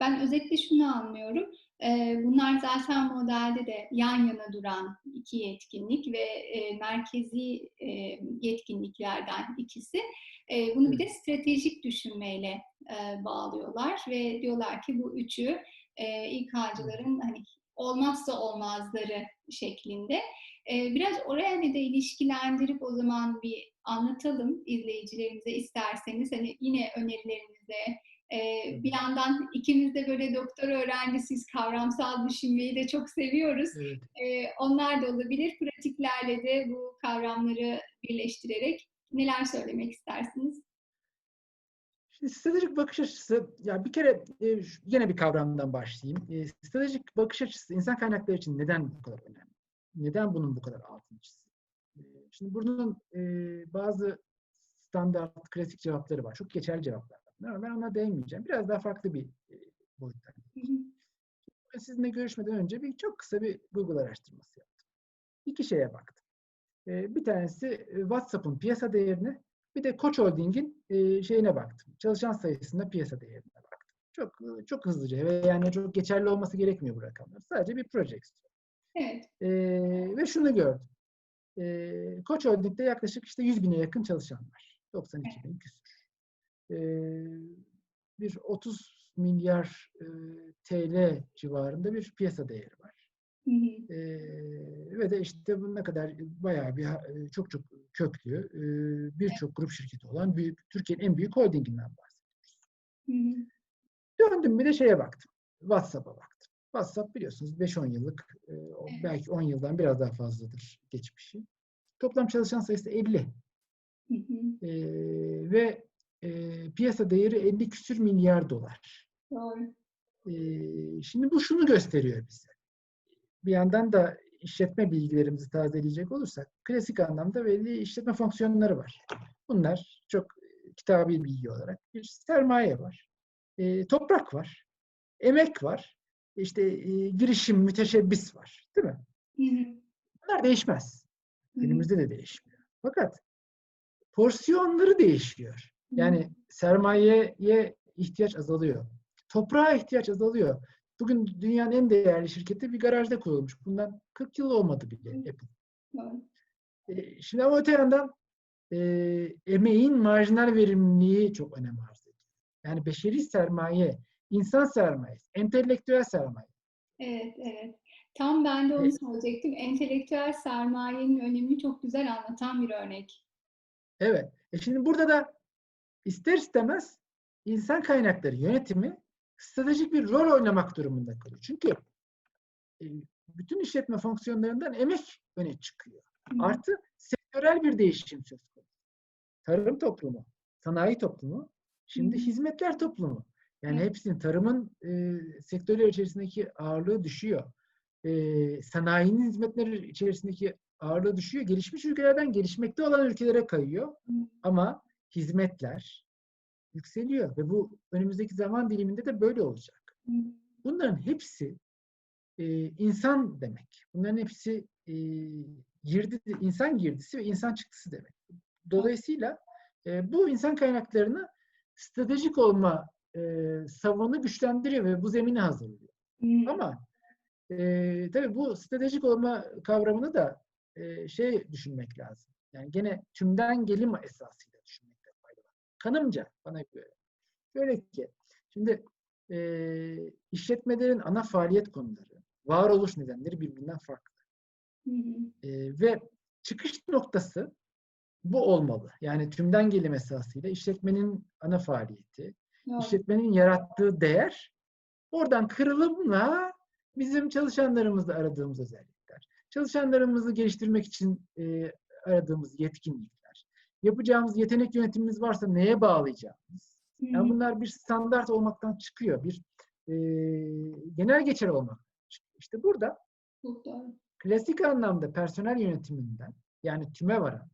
Ben özetle şunu anlıyorum. Bunlar zaten modelde de yan yana duran 2 yetkinlik ve, merkezi, yetkinliklerden ikisi. Bunu bir de stratejik düşünmeyle, bağlıyorlar ve diyorlar ki bu üçü, Evet. İK'cıların, hani, olmazsa olmazları şeklinde. Biraz orayla da ilişkilendirip o zaman bir anlatalım izleyicilerimize isterseniz. Hani, yine önerilerinize, eee, bir yandan ikimiz de böyle doktora öğrencisiyiz, kavramsal düşünmeyi de çok seviyoruz. Evet. Eee, onlar da olabilir. Pratiklerle de bu kavramları birleştirerek neler söylemek istersiniz? Şimdi stratejik bakış açısı, ya bir kere, ş gene bir kavramdan başlayayım. Eee, stratejik bakış açısı insan kaynakları için neden bu kadar önemli? Neden bunun bu kadar altını çizeyim? Eee, şimdi bunun, eee, bazı standart, klasik cevapları var. Çok geçerli cevaplar ama ben ona değinmeyeceğim. Biraz daha farklı bir, eee, boyuttan. Ben sizinle görüşmeden önce bir çok kısa bir Google araştırması yaptım. 2 şeye baktım. Eee, bir tanesi, eee, WhatsApp'ın piyasa değerine, bir de Koç Holding'in, şeyine baktım. Çalışan sayısına, piyasa değerine baktım. Çok, çok hızlıca ve yani çok geçerli olması gerekmiyor bu rakamlar. Sadece bir projeksiyon. Evet. Ve şunu gördüm. Koç Holding'de yaklaşık işte 100.000'e yakın çalışan var. Evet. 92.000 küsur. Bir 30.000.000.000 eee, TL civarında bir piyasa değeri var. Hı hı. Eee, ve de işte bu ne kadar bayağı bir çok çok köklü, Evet. birçok grup şirketi olan büyük Türkiye'nin en büyük holdinginden bahsediyoruz. Hı hı. Döndüm bir de şeye baktım, WhatsApp'a baktım. WhatsApp biliyorsunuz 5-10 yıllık, Evet. belki 10 yıldan biraz daha fazladır geçmişi. Toplam çalışan sayısı 50. Hı hı. Eee, ve, eee, piyasa değeri 50 küsur milyar dolar. Doğru. Eee, şimdi bu şunu gösteriyor bize. Bir yandan da işletme bilgilerimizi tazeleyecek olursak, klasik anlamda belli işletme fonksiyonları var. Bunlar çok, kitabi bilgi olarak bir sermaye var, eee, toprak var, emek var, işte, eee, girişim, müteşebbis var, değil mi? Hı hı. Bunlar değişmez. Günümüzde de değişmiyor. Fakat porsiyonları değişiyor. Yani sermayeye ihtiyaç azalıyor. Toprağa ihtiyaç azalıyor. Bugün dünyanın en değerli şirketi bir garajda kurulmuş. Bundan 40 yıl olmadı bile. Apple. Doğru. Eee, şimdi ama öte yandan, eee, emeğin marjinal verimliliği çok önem arz ediyor. Yani beşeri sermaye, insan sermayesi, entelektüel sermaye. Evet, evet. Tam ben de onu E söyleyecektim. Entelektüel sermayenin önemini çok güzel anlatan bir örnek. Evet. E, şimdi burada da ister istemez insan kaynakları yönetimi stratejik bir rol oynamak durumunda kalıyor. Çünkü, eee, bütün işletme fonksiyonlarından emek öne çıkıyor. Hı. Artı sektörel bir değişim söz konusu. Tarım toplumu, sanayi toplumu, şimdi hı. hizmetler toplumu. Yani hepsinin tarımın, eee, sektörler içerisindeki ağırlığı düşüyor. Eee, sanayinin hizmetleri içerisindeki ağırlığı düşüyor. Gelişmiş ülkelerden gelişmekte olan ülkelere kayıyor Hı. ama hizmetler yükseliyor ve bu önümüzdeki zaman diliminde de böyle olacak. Bunların hepsi, eee, insan demek. Bunların hepsi, eee, girdi insan girdisi ve insan çıktısı demek. Dolayısıyla, eee, bu insan kaynaklarını stratejik olma, eee, savını güçlendiriyor ve bu zemini hazırlıyor. Hı. Ama, eee, tabii bu stratejik olma kavramını da, eee, şey düşünmek lazım. Yani gene tümden gelim düşünmekte fayda var. Kanımca bana göre. Şöyle ki, şimdi, eee, işletmelerin ana faaliyet konuları, varoluş nedenleri birbirinden farklı. Hı hı. Eee, ve çıkış noktası bu olmalı. Yani tümden gelim esasıyla işletmenin ana faaliyeti, Doğru. işletmenin yarattığı değer, oradan kırılımla bizim çalışanlarımızda aradığımız özellikler, çalışanlarımızı geliştirmek için, eee, aradığımız yetkinlikler, yapacağımız yetenek yönetimimiz varsa neye bağlayacağımız, yani bunlar bir standart olmaktan çıkıyor. Bir, eee, genel geçer çıkıyor. İşte burada klasik anlamda personel yönetiminden, yani tüme varan,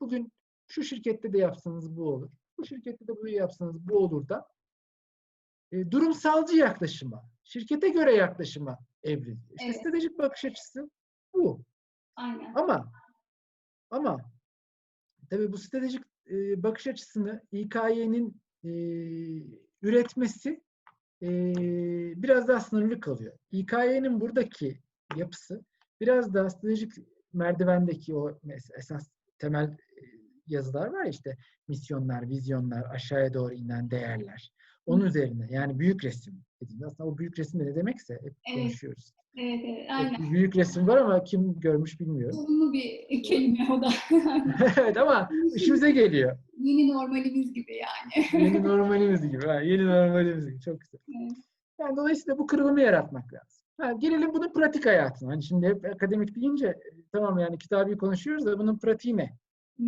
bugün şu şirkette de yapsanız bu olur, bu şirkette de bunu yapsanız bu olur da, eee, durumsalcı yaklaşıma, şirkete göre yaklaşıma evriliyor. İşte Evet. stratejik bakış açısı bu. Aynen. Ama ama tabii bu stratejik, eee, bakış açısını İK'nin, eee, üretmesi eee, biraz daha sınırlı kalıyor. İKY'nin buradaki yapısı biraz daha stratejik merdivendeki o esas temel e, yazılar var ya işte misyonlar, vizyonlar, aşağıya doğru inen değerler. Onun üzerine yani büyük resim dediğimiz aslında o büyük resim de ne demekse hep Evet. konuşuyoruz. Evet, evet, Hep aynen. büyük resim var ama kim görmüş bilmiyorum. Olumlu bir kelime o da. evet ama işimize geliyor. Yeni normalimiz gibi yani. Yeni normalimiz gibi. Ha, yeni normalimiz gibi. Çok güzel. Evet. Yani dolayısıyla bu kırılımı yaratmak lazım. Ha, gelelim bunun pratik hayatına. Hani şimdi hep akademik deyince e, tamam yani kitabı konuşuyoruz da bunun pratiği ne? Hı,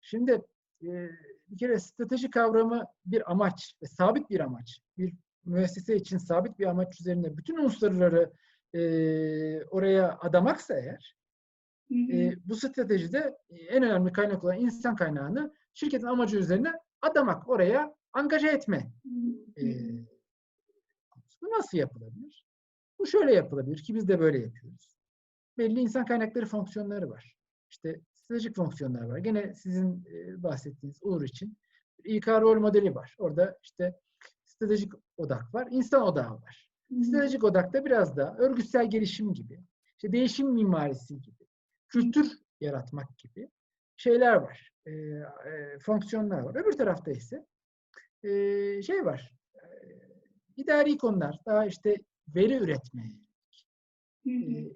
Şimdi e, bir kere strateji kavramı bir amaç, sabit bir amaç. Bir müessese için sabit bir amaç üzerine bütün unsurları e, oraya adamaksa eğer, e, bu stratejide en önemli kaynak olan insan kaynağını şirketin amacı üzerine adamak, oraya angaja etme. E, bu nasıl yapılabilir? Bu şöyle yapılabilir ki biz de böyle yapıyoruz. Belli insan kaynakları fonksiyonları var. İşte stratejik fonksiyonlar var. Gene sizin e, bahsettiğiniz Uğur için İK rol modeli var. Orada işte stratejik odak var, insan odağı var. Stratejik odakta biraz da örgütsel gelişim gibi, işte değişim mimarisi gibi, kültür yaratmak gibi şeyler var, e, e, fonksiyonlar var. Öbür tarafta ise e, şey var, e, idari konular, daha işte veri üretmeye, Hı e, hı.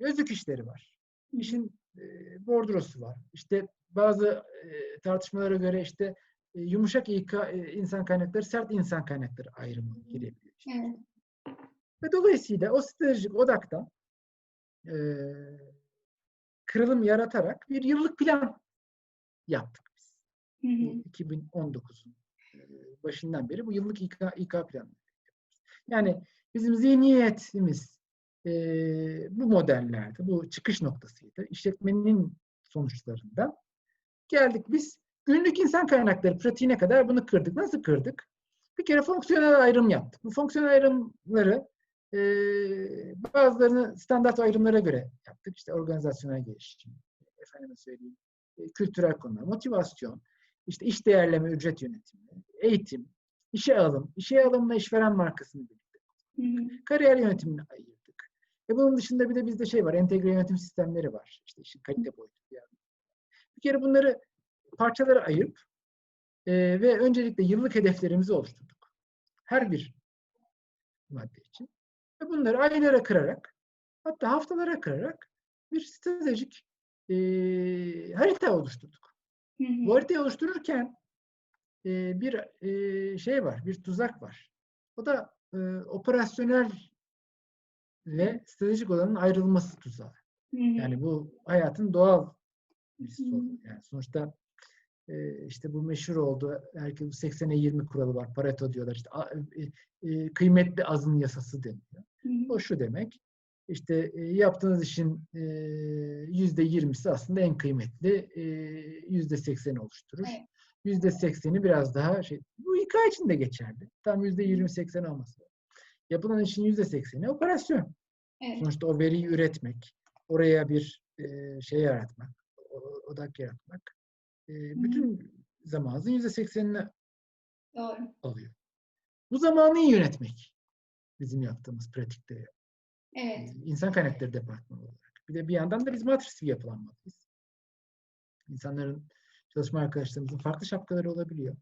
özlük işleri var. İşin e, bordrosu var. İşte bazı e, tartışmalara göre işte yumuşak İK, e, insan kaynakları, sert insan kaynakları ayrımı girebiliyor. işte. Evet. Ve dolayısıyla o stratejik odaktan e, kırılım yaratarak bir yıllık plan yaptık biz. Hı hı. Bu 2019'un e, başından beri bu yıllık İK, İK planı. Yani bizim zihniyetimiz e, bu modellerde, bu çıkış noktasıydı. İşletmenin sonuçlarından geldik biz günlük insan kaynakları pratiğine kadar bunu kırdık. Nasıl kırdık? Bir kere fonksiyonel ayrım yaptık. Bu fonksiyonel ayrımları e, bazılarını standart ayrımlara göre yaptık. İşte organizasyonel gelişim, efendime söyleyeyim, e, kültürel konular, motivasyon, işte iş değerleme, ücret yönetimi, eğitim, işe alım, işe alımla işveren markasını birlikte, kariyer yönetimini ayırdık. E bunun dışında bir de bizde şey var, entegre yönetim sistemleri var. İşte işin kalite boyutu. Yani. Bir kere bunları parçalara ayırıp e, ve öncelikle yıllık hedeflerimizi oluşturduk. Her bir madde için. Ve bunları aylara kırarak hatta haftalara kırarak bir stratejik e, harita oluşturduk. Hı hı. Bu haritayı oluştururken e, bir e, şey var, bir tuzak var. O da e, operasyonel ve stratejik olanın ayrılması tuzağı. Hı hı. Yani bu hayatın doğal bir sorunu. Yani sonuçta işte bu meşhur oldu. Herkes bu 80'e 20 kuralı var. Pareto diyorlar. İşte e, e, kıymetli azın yasası deniyor. O şu demek. İşte e, yaptığınız işin yüzde yirmisi aslında en kıymetli yüzde sekseni oluşturur. Yüzde sekseni biraz daha şey. Bu İK için de geçerli. Tam yüzde yirmi seksen olması. Yapılan işin yüzde sekseni operasyon. Evet. Sonuçta o veriyi üretmek, oraya bir şey yaratmak, odak yaratmak. E, bütün zamanın yüzde seksenini Doğru. alıyor. Bu zamanı iyi yönetmek bizim yaptığımız pratikte Evet. insan kaynakları departmanı olarak. Bir de bir yandan da biz matris bir yapılanmalıyız. İnsanların, çalışma arkadaşlarımızın farklı şapkaları olabiliyor.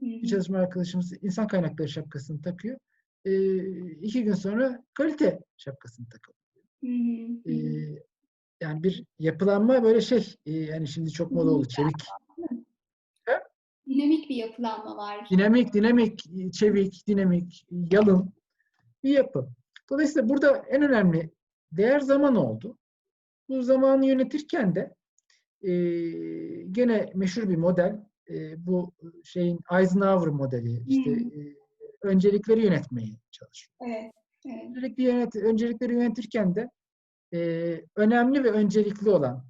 Hı Bir çalışma arkadaşımız insan kaynakları şapkasını takıyor. E, iki gün sonra kalite şapkasını takıyor. E, yani bir yapılanma böyle şey, e, yani şimdi çok moda oldu, çevik. Dinamik bir yapılanma var. Dinamik, dinamik, çevik, dinamik, yalın bir yapı. Dolayısıyla burada en önemli değer zaman oldu. Bu zamanı yönetirken de e, gene meşhur bir model, e, bu şeyin Eisenhower modeli, işte Hmm. e, öncelikleri yönetmeye çalışıyor. Evet. Evet. Öncelikli yönet, öncelikleri yönetirken de e, önemli ve öncelikli olan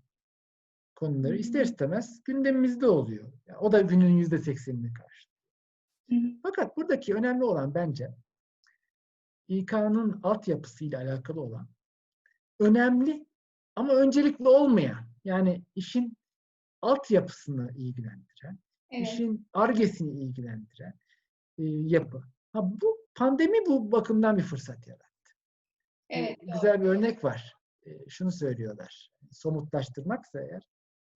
konuları ister istemez gündemimizde oluyor. Yani o da günün yüzde seksenini karşı. Fakat buradaki önemli olan bence İK'nın altyapısıyla alakalı olan önemli ama öncelikli olmayan yani işin altyapısını ilgilendiren, Evet. işin argesini ilgilendiren e, yapı. Ha, bu pandemi bu bakımdan bir fırsat yarattı. Evet. doğru. güzel bir örnek var. E, şunu söylüyorlar. Somutlaştırmaksa eğer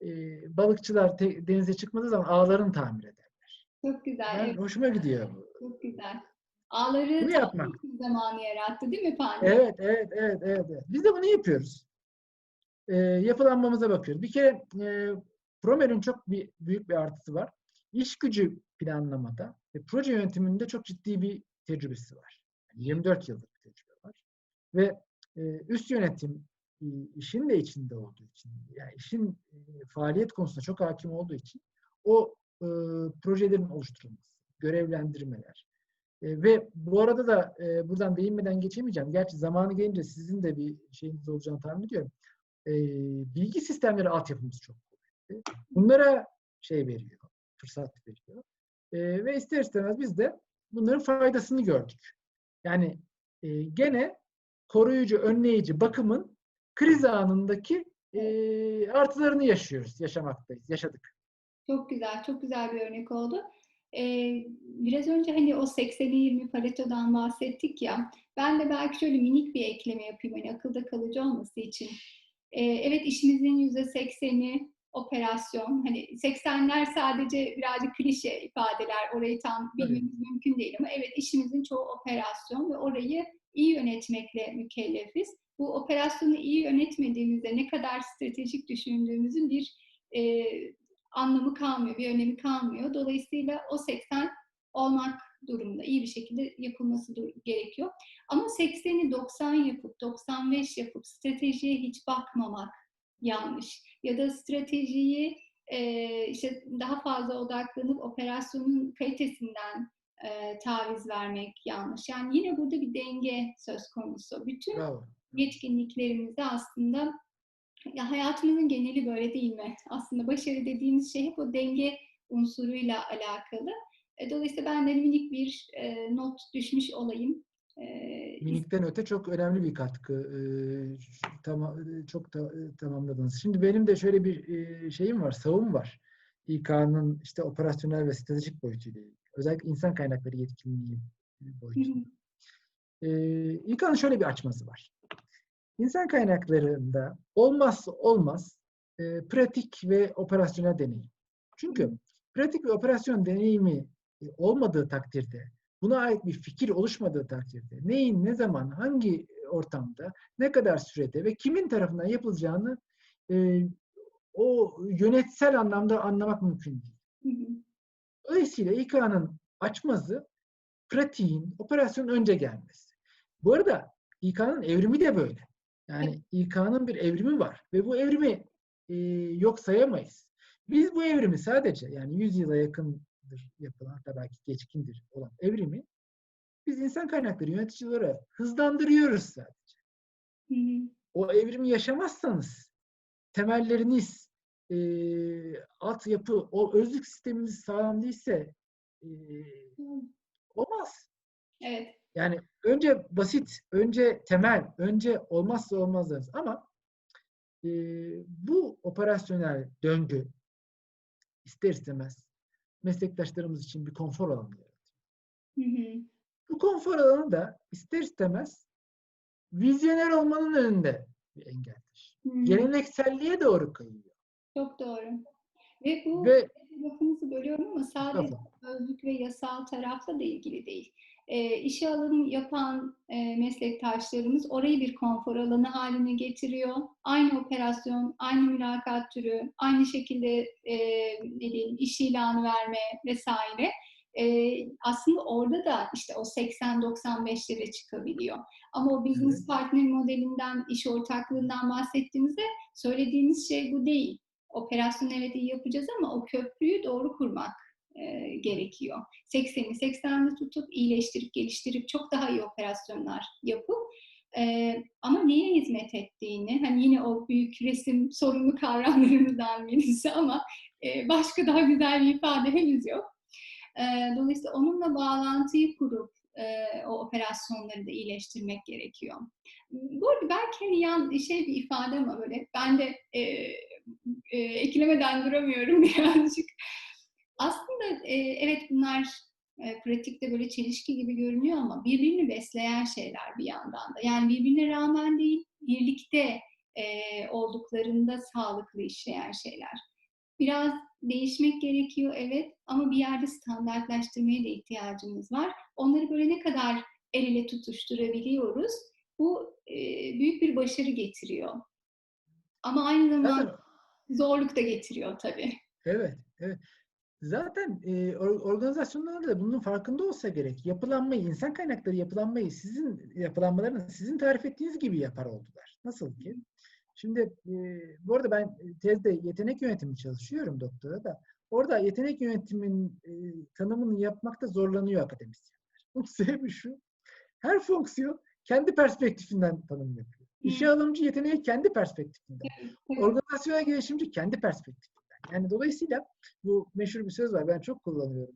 e, balıkçılar te- denize çıkmadığı zaman ağlarını tamir ederler. Çok güzel. Ben, evet, hoşuma gidiyor bu. çok güzel. Ağları Bunu yapmak. zamanı yarattı değil mi pandemi? Evet, evet, evet, evet. evet. Biz de bunu yapıyoruz. E, yapılanmamıza bakıyoruz. Bir kere e, Promer'in çok bir, büyük bir artısı var. İş gücü planlamada ve proje yönetiminde çok ciddi bir tecrübesi var. Yani 24 yıllık bir tecrübe var. Ve e, üst yönetim işin de içinde olduğu için, yani işin e, faaliyet konusunda çok hakim olduğu için o e, projelerin oluşturulması, görevlendirmeler e, ve bu arada da e, buradan değinmeden geçemeyeceğim. Gerçi zamanı gelince sizin de bir şeyiniz olacağını tahmin ediyorum. E, bilgi sistemleri altyapımız çok kuvvetli. Bunlara şey veriyor, fırsat veriyor. E, ve ister istemez biz de bunların faydasını gördük. Yani e, gene koruyucu, önleyici bakımın kriz anındaki e, artılarını yaşıyoruz, yaşamaktayız, yaşadık. Çok güzel, çok güzel bir örnek oldu. Ee, biraz önce hani o 80'i 20 Pareto'dan bahsettik ya. Ben de belki şöyle minik bir ekleme yapayım hani akılda kalıcı olması için. Ee, evet işimizin %80'i operasyon. Hani 80'ler sadece birazcık klişe ifadeler. Orayı tam bilmemiz mümkün değil ama evet işimizin çoğu operasyon ve orayı iyi yönetmekle mükellefiz. Bu operasyonu iyi yönetmediğimizde ne kadar stratejik düşündüğümüzün bir e, anlamı kalmıyor, bir önemi kalmıyor. Dolayısıyla o 80 olmak durumunda, iyi bir şekilde yapılması gerekiyor. Ama 80'i 90 yapıp, 95 yapıp stratejiye hiç bakmamak yanlış. Ya da stratejiyi e, işte daha fazla odaklanıp operasyonun kalitesinden e, taviz vermek yanlış. Yani yine burada bir denge söz konusu. Bütün Bravo. Yetkinliklerimizi aslında ya hayatımızın geneli böyle değil mi? Aslında başarı dediğimiz şey hep o denge unsuruyla alakalı. E, Dolayısıyla ben de minik bir e, not düşmüş olayım. E, Minikten öte çok önemli bir katkı. E, çok da e, tamamladınız. Şimdi benim de şöyle bir e, şeyim var, savım var. İK'nın işte operasyonel ve stratejik boyutuyla ilgili. Özellikle insan kaynakları yetkinliği boyutunda. Ee, İK'nın şöyle bir açması var. İnsan kaynaklarında olmazsa olmaz e, pratik ve operasyonel deneyim. Çünkü pratik ve operasyon deneyimi e, olmadığı takdirde, buna ait bir fikir oluşmadığı takdirde neyin, ne zaman, hangi ortamda, ne kadar sürede ve kimin tarafından yapılacağını e, o yönetsel anlamda anlamak mümkün değil. Dolayısıyla İK'nın açmazı pratiğin, operasyonun önce gelmesi. Bu arada İK'nın evrimi de böyle. Yani İK'nın bir evrimi var ve bu evrimi e, yok sayamayız. Biz bu evrimi sadece yani 100 yıla yakındır yapılan hatta belki geçkindir olan evrimi biz insan kaynakları yöneticileri hızlandırıyoruz sadece. Hı hı. O evrimi yaşamazsanız temelleriniz, e, altyapı, o özlük sisteminiz sağlam değilse e, olmaz. Evet. Yani önce basit, önce temel, önce olmazsa olmazlarız. Ama e, bu operasyonel döngü ister istemez meslektaşlarımız için bir konfor alanı yaratıyor. Bu konfor alanı da ister istemez vizyoner olmanın önünde bir engeldir. Hı. Gelenekselliğe doğru kayıyor. Çok doğru. Ve bu Ve lafınızı bölüyorum ama sadece Estağfurullah. özlük ve yasal tarafla da ilgili değil. E, işe alım yapan e, meslektaşlarımız orayı bir konfor alanı haline getiriyor. Aynı operasyon, aynı mülakat türü, aynı şekilde e, ne diyeyim, iş ilanı verme vesaire. E, aslında orada da işte o 80-95'lere çıkabiliyor. Ama o business Evet. partner modelinden, iş ortaklığından bahsettiğimizde söylediğimiz şey bu değil. Operasyon evet iyi yapacağız ama o köprüyü doğru kurmak e, gerekiyor. 80'i 80'de tutup iyileştirip geliştirip çok daha iyi operasyonlar yapıp e, ama neye hizmet ettiğini hani yine o büyük resim sorunlu kavramlarımızdan birisi ama e, başka daha güzel bir ifade henüz yok. E, dolayısıyla onunla bağlantıyı kurup e, o operasyonları da iyileştirmek gerekiyor. Bu arada belki hani yan şey bir ifade ama böyle ben de e, e, eklemeden duramıyorum birazcık. Aslında e, evet bunlar e, pratikte böyle çelişki gibi görünüyor ama birbirini besleyen şeyler bir yandan da. Yani birbirine rağmen değil, birlikte e, olduklarında sağlıklı işleyen şeyler. Biraz değişmek gerekiyor evet ama bir yerde standartlaştırmaya da ihtiyacımız var. Onları böyle ne kadar el ele tutuşturabiliyoruz bu e, büyük bir başarı getiriyor. Ama aynı zamanda Zaten, zorluk da getiriyor tabii. evet, evet. Zaten e, or- organizasyonlar da bunun farkında olsa gerek. Yapılanmayı, insan kaynakları yapılanmayı sizin yapılanmalarını sizin tarif ettiğiniz gibi yapar oldular. Nasıl ki? Şimdi e, bu arada ben tezde yetenek yönetimi çalışıyorum doktora da. Orada yetenek yönetimin e, tanımını yapmakta zorlanıyor akademisyenler. Bunun sebebi şu. Her fonksiyon kendi perspektifinden tanım yapıyor. İşe alımcı yeteneği kendi perspektifinden. Organizasyona gelişimci kendi perspektifinden. Yani dolayısıyla bu meşhur bir söz var. Ben çok kullanıyorum.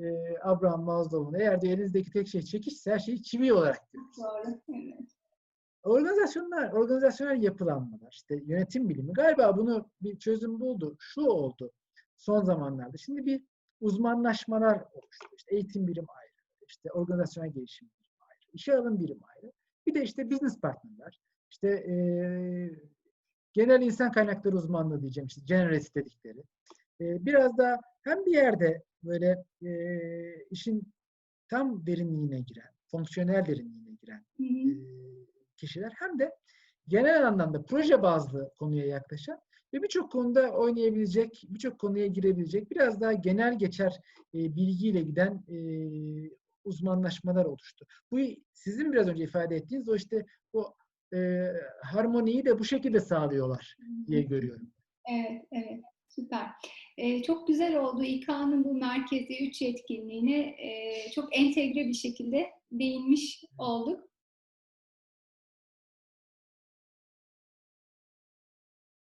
Ee, Abraham Maslow'un eğer de elinizdeki tek şey çekişse her şeyi çivi olarak görürsünüz. Doğru. Evet. Organizasyonlar, organizasyonel yapılanmalar, işte yönetim bilimi galiba bunu bir çözüm buldu. Şu oldu son zamanlarda. Şimdi bir uzmanlaşmalar oluştu. İşte eğitim birim ayrı, işte organizasyonel gelişim birim ayrı, işe alım birim ayrı. Bir de işte business partnerler, işte eee, genel insan kaynakları uzmanlığı diyeceğim, işte generalist dedikleri. Eee, biraz da hem bir yerde böyle eee, işin tam derinliğine giren, fonksiyonel derinliğine giren eee, kişiler hem de genel anlamda proje bazlı konuya yaklaşan ve birçok konuda oynayabilecek, birçok konuya girebilecek, biraz daha genel geçer e, bilgiyle giden e, uzmanlaşmalar oluştu. Bu sizin biraz önce ifade ettiğiniz o işte o e, harmoniyi de bu şekilde sağlıyorlar diye görüyorum. Evet, evet. Süper. Ee, çok güzel oldu. İK'nın bu merkezi üç etkinliğine e, çok entegre bir şekilde değinmiş olduk.